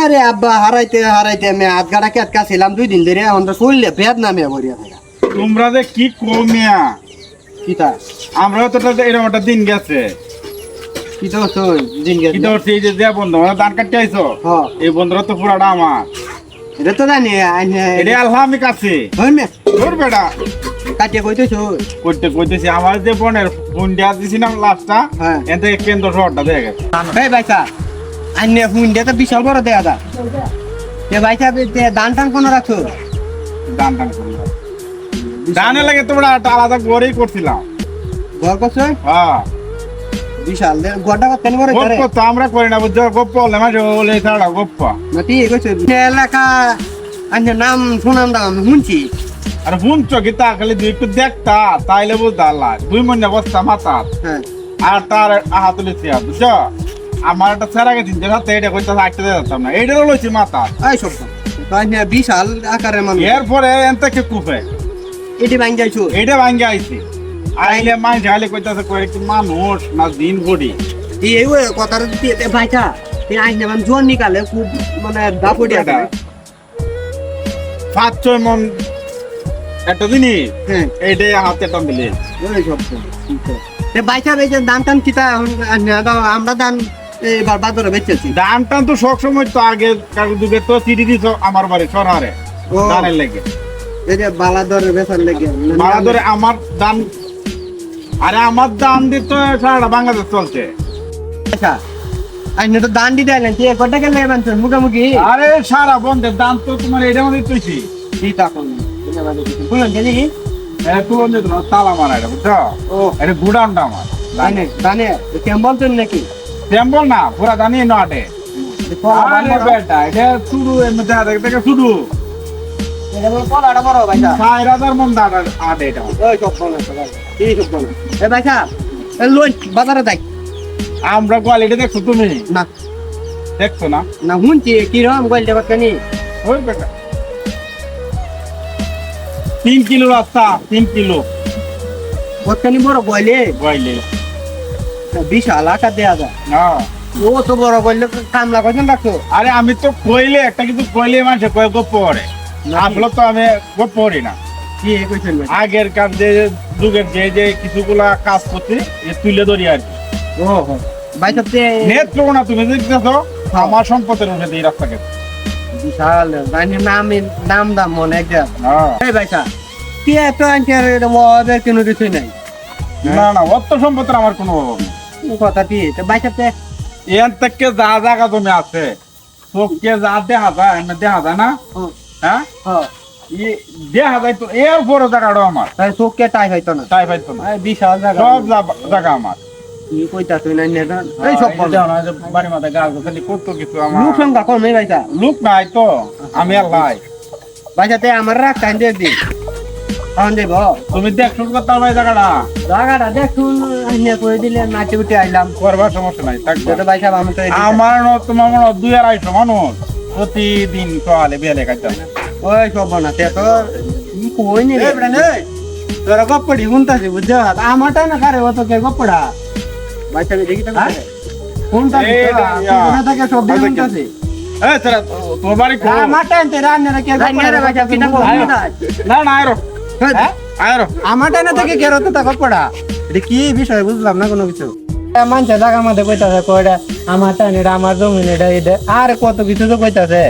আরে আব্বা হারাইতে হারাইতে আমি হাত গাড়া কেটকা ছিলাম দুই দিন ধরে এখন তো চললে বেদ নামে ভরিয়া থাকা তোমরা যে কি কমিয়া কিতা আমরাও তো? এরকম একটা দিন গেছে। কিতা হচ্ছে দিন গেছে? কিন্তু হচ্ছে এই যে যে বন্ধু আমরা ধান কাটতে আইছো? এই বন্ধুরা তো পুরাটা আমার। এটা তো জানি এটা আল্লাহ আমি কাছে হইমে তোর বেটা। কাটিয়ে কইতেছ করতে কইতেছি আমার যে বোনের ফোন দেওয়া দিছিলাম লাস্টটা হ্যাঁ। থেকে কেন্দ্র শহরটা দেখে এই বাইসা আইনে হুন দে তো বিশাল বড় দেয়া দা। এ বাইসা তে দান টান কোন রাখছো? দান টান করি দানে লাগে তোমরা আলাদা গড়েই করছিলাম। ঘর করছ? হ্যাঁ। বিশাল গড়টা কেন বড় করে গপ্প তো আমরা করি না বুঝছ? গপ্প হলে মাঝে বলে ছাড়া গপ্প। না ঠিক কইছো। এলাকা আইনে নাম শুনাম দাম শুনছি। আর শুনছো কি? তা খালি দুই একটু দেখতা তাইলে বুঝতে আল্লাহ দুই মনে বস্তা মাথা হ্যাঁ। আর তার আহা তুলেছি বুঝছ? আমার একটা ছেড়া গেছি যে হাতে এটা কইতে আটতে যেতাম না এইটারও লইছি মাথা। এই সব বিশাল আকারের মানুষ। এরপরে এনতে কে কুপে এটি ভাঙ যাইছো এইটা ভাঙ্গে আইছি। আইলে মাই ঝালে কইতাছে কই কি মানুষ না দিন গড়ি এই এই কথার দিতে ভাইটা এই আইনে মানে জোর নিকালে খুব মানে দাপড়ি এটা। পাঁচ ছয় মন। একটা দিনই হ্যাঁ। এইটাই হাতে টান দিলে। সব এই যে দান টান কিতা আমরা দান এবার বাজারে বেচেছি দান টান তো সব সময় তো আগে তো চিঠি দিছ আমার বাড়ি লেগে। এই যে বালাদর বেচার লেগে। মারা ধরে আমার দান আরে আমার দিতে সারা বাংলাদেশ চলছে। আচ্ছা আইনে তো দান তুই তোর মুখামুখি? আরে সারা বন্ধের দান তো তোমার এটা মধ্যে তুইছি। কোন বুঝলেন জানি না তালা মারা এটা বুঝছ? ও। এটা গুডাউনটা আমার। দানে দানে কেমন নাকি? টেম্পল না পুরা দানি নটে। আরে বেটা এটা শুরু মধ্যে আগে থেকে শুরু না আমরা কোয়ালিটি দেখছ তুমি? না। দেখছ না? না শুনছি কিরম গোল দেবত ওই বেটা। তিন কিলো রাস্তা তিন কিলো। বড় গইলে গইলে বিশাল আকার দেয়া যায়। না ও তো বড় গইলে কামলা কজন রাখছো আরে আমি তো কইলে একটা কিছু কইলে মানুষে কয় গপ্প পড়ে আসলে তো আমি গপ্প পড়ি না। কি কইছেন আগের কার যে যুগের যে যে কিছুগুলা কাজ করতে এ তুলে ধরি আর কি। ও হো। ভাই নেত্র না তুমি দেখতেছো আমার সম্পদের উঠে এই রাস্তাকে বিশাল জানি নাম নাম দাম মনে একটা হ্যাঁ। এই ভাইটা কি এত আনকার ওদের কোনো কিছু নাই? না না অত সম্পদের আমার কোনো অভাব নেই। কথা কি তো সবচেয়ে এর থেকে যা জায়গা তুমি আছে চোখকে যা দেখা যায় এমনি দেখা যায় না? হ্যাঁ? হ্যাঁ দেখা যায় তো এর বড় জায়গাটা আমার। তাই চোখকে টাই হইতো না? তাই পাইতো না। বিশাল জায়গা। সব জায়গা আমার। কি কইতা তুই না নেতা এই সব বল। দেও না, যে বাড়ি মাথায় গাছ খালি কত কিছু আমার। লোক নাই তো আমি আর লাই আমার রাখ টাইম দিয়ে তখন দেব তুমি দেখছ করতে আমার জায়গাটা? জায়গাটা দেখুন আইনে করে দিলে নাচে উঠে আইলাম। করবার সমস্যা নাই যেটা ভাই সাহেব আমি তো আমার ন তোমার মনে দুই আড়াইশো মানুষ প্রতিদিন সকালে বিয়ালে খাইতে ওই সব না তে তো কই নি তোরা গপ্পড়ি শুনতাছি বুঝছ? আমারটা না কারে অত কে গপ্পড়া? ভাই সাহেব দেখি তো কোনটা এই রে, ইয়া। থেকে সব শুনতাছি তোমার বাড়ি আমারটা এনতে কে গপ্পড়া ভাই সাহেব কিনা আয়ো। না না আয়রো হ্যাঁ? আমারটা না থেকে কেরো তো তাকে পড়া। এটা কি বিষয় বুঝলাম না কোনো কিছু? মানছে জায়গা মধ্যে কইতাছে কয়টা আমার টান এটা আমার জমিন এটা এটা আর কত কিছু তো কইতাছে।